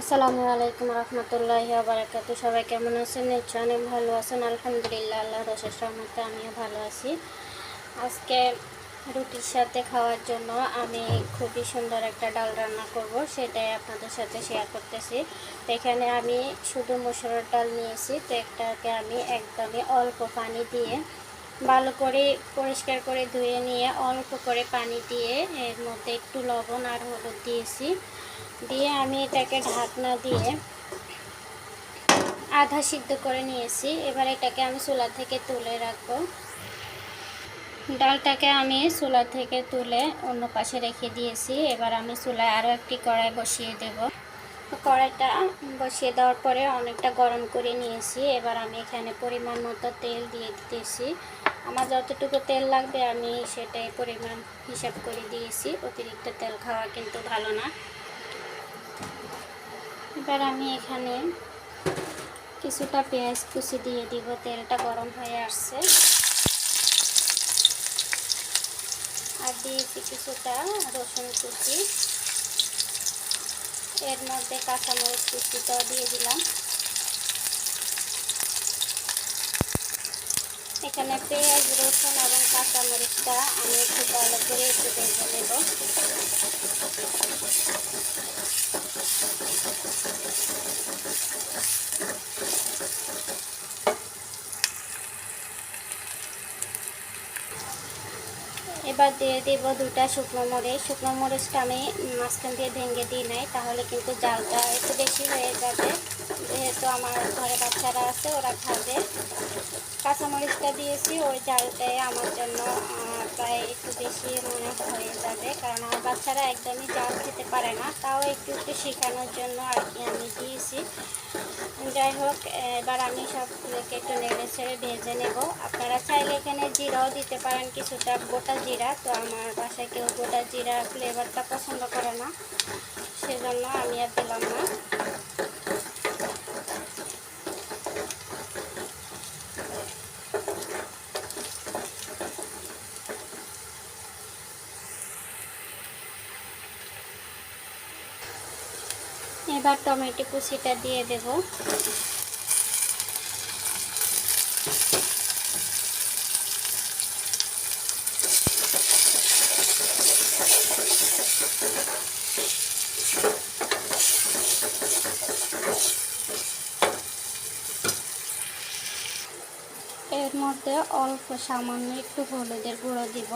আসসালামু আলাইকুম রহমতুল্লাহ বারাকাতু সবাই কেমন আছেন? নিশ্চয় অনেক ভালো আছেন? আলহামদুলিল্লাহ আল্লাহ রসের রহমতে আমিও ভালো আছি। আজকে রুটির সাথে খাওয়ার জন্য আমি খুবই সুন্দর একটা ডাল রান্না করব, সেটাই আপনাদের সাথে শেয়ার করতেছি। এখানে আমি শুধু মসুরের ডাল নিয়েছি, তো একটাকে আমি একদমই অল্প পানি দিয়ে ভালো করে পরিষ্কার করে ধুয়ে নিয়ে অল্প করে পানি দিয়ে এর মধ্যে একটু লবণ আর হলুদ দিয়েছি। দিয়ে আমি এটাকে ঢাকনা দিয়ে আধা সিদ্ধ করে নিয়েছি। এবার এটাকে আমি চুলা থেকে তুলে রাখব। ডালটাকে আমি চুলা থেকে তুলে অন্য পাশে রেখে দিয়েছি। এবার আমি চুলায় আরও একটি কড়াই বসিয়ে দেব। কড়াইটা বসিয়ে দেওয়ার পরে অনেকটা গরম করে নিয়েছি। এবার আমি এখানে পরিমাণ মতো তেল দিয়ে দিতেছি। আমার যতটুকু তেল লাগবে আমি সেটাই পরিমাণ হিসাব করে দিয়েছি। অতিরিক্ত তেল খাওয়া কিন্তু ভালো না। এবার আমি এখানে কিছুটা পেঁয়াজ কুচি দিয়ে দিব, তেলটা গরম হয়ে আসছে। আর দিয়েছি কিছুটা রসুন কুচি। এর মধ্যে কাঁচামরিচ কুচিটাও দিয়ে দিলাম। এখানে পেঁয়াজ, রসুন এবং কাঁচামরিচটা আমি একটু ভালো করে একটু ভেজে নেব। এবার দিয়ে দেব দুটা শুকনো মরিচ। শুকনো মরিচটা আমি মাঝখান দিয়ে ভেঙে দিই নাই, তাহলে কিন্তু জালটা একটু বেশি হয়ে যাবে। যেহেতু আমার ঘরে বাচ্চারা আছে, ওরা খাবে। কাঁচামরিচটা দিয়েছি, ওই জালটাই আমার জন্য প্রায় একটু বেশি মনে হয়ে যাবে, কারণ আমার বাচ্চারা একদমই জাল খেতে পারে না। তাও একটু একটু শেখানোর জন্য আর কি আমি দিয়েছি। যাই হোক, এবার আমি সবগুলোকে একটু নেড়ে ছেড়ে ভেজে নেব। আপনারা চাইলে এখানে জিরাও দিতে পারেন, কিছুটা গোটা জিরা তো আমার বাসায় কেউ গোটা জিরা ফ্লেভারটা পছন্দ করে না, সেজন্য আমি আর দিলাম না। এবার টমেটো কুচিটা দিয়ে দেব। এর মধ্যে অল্প সামান্য একটু হলুদের গুঁড়ো দিব।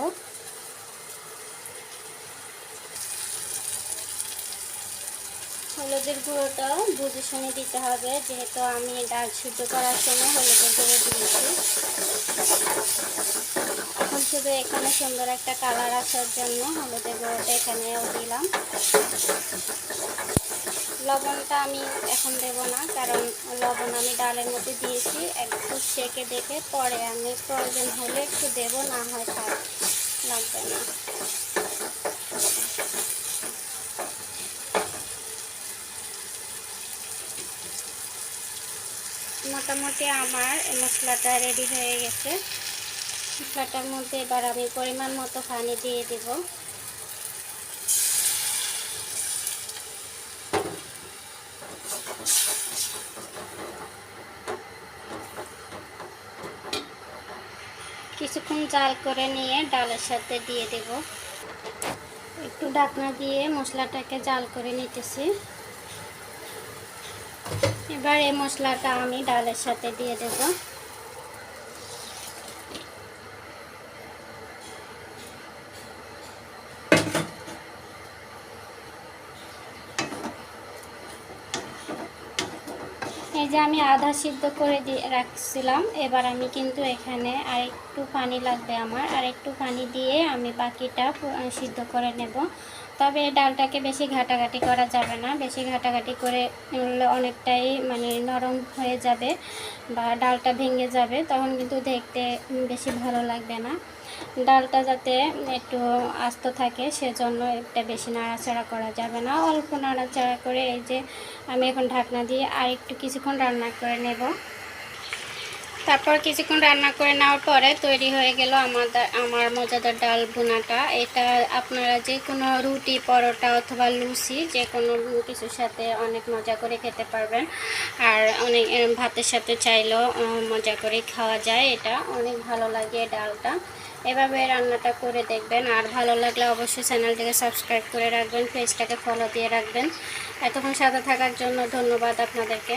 হলুদের গুঁড়োটা বুঝে শুনে দিতে হবে, যেহেতু আমি ডাল সিদ্ধ করার সময় হলুদের গুঁড়ো দিয়েছি। এখন শুধু এখানে সুন্দর একটা কালার আসার জন্য হলুদের গুঁড়োটা এখানেও দিলাম। লবণটা আমি এখন দেব না, কারণ লবণ আমি ডালের মধ্যে দিয়েছি, একটু সেকে দেখে পরে আমি প্রয়োজন হলে একটু দেব, না হয় থাক লাগবে না। মোটামুটি আমার মশলাটা রেডি হয়ে গেছে। মশলাটার মধ্যে এবার আমি পরিমাণ মতো পানি দিয়ে দেব। কিছুক্ষণ জাল করে নিয়ে ডালের সাথে দিয়ে দেব। একটু ডাকনা দিয়ে মশলাটাকে জাল করে নিতেছি। এবার এই মশলাটা আমি ডালের সাথে দিয়ে দেব। এই যে আমি আধা সিদ্ধ করে দিয়ে রাখছিলাম। এবার আমি কিন্তু এখানে আর একটু পানি লাগবে আমার। আর একটু পানি দিয়ে আমি বাকিটা সিদ্ধ করে নেব। তবে ডালটাকে বেশি ঘাটাঘাটি করা যাবে না। বেশি ঘাটাঘাটি করে অনেকটাই মানে নরম হয়ে যাবে বা ডালটা ভেঙে যাবে, তখন কিন্তু দেখতে বেশি ভালো লাগবে না। ডালটা যাতে একটু আস্ত থাকে, সেজন্য একটা বেশি নাড়াচাড়া করা যাবে না। অল্প নাড়াচাড়া করে এই যে আমি এখন ঢাকনা দিয়ে আর একটু কিছুক্ষণ রান্না করে নেব। তারপর কিছুক্ষণ রান্না করে নেওয়ার পরে তৈরি হয়ে গেল আমাদের আমার মজাদার ডাল ভুনাটা। এটা আপনারা যে কোনো রুটি, পরোটা অথবা লুচি, যে কোনো কিছুর সাথে অনেক মজা করে খেতে পারবেন। আর অনেক ভাতের সাথে চাইলেও মজা করে খাওয়া যায়। এটা অনেক ভালো লাগে ডালটা। এভাবে রান্নাটা করে দেখবেন। আর ভালো লাগলে অবশ্যই চ্যানেলটিকে সাবস্ক্রাইব করে রাখবেন, পেজটাকে ফলো দিয়ে রাখবেন। এতক্ষণ সাথে থাকার জন্য ধন্যবাদ আপনাদেরকে।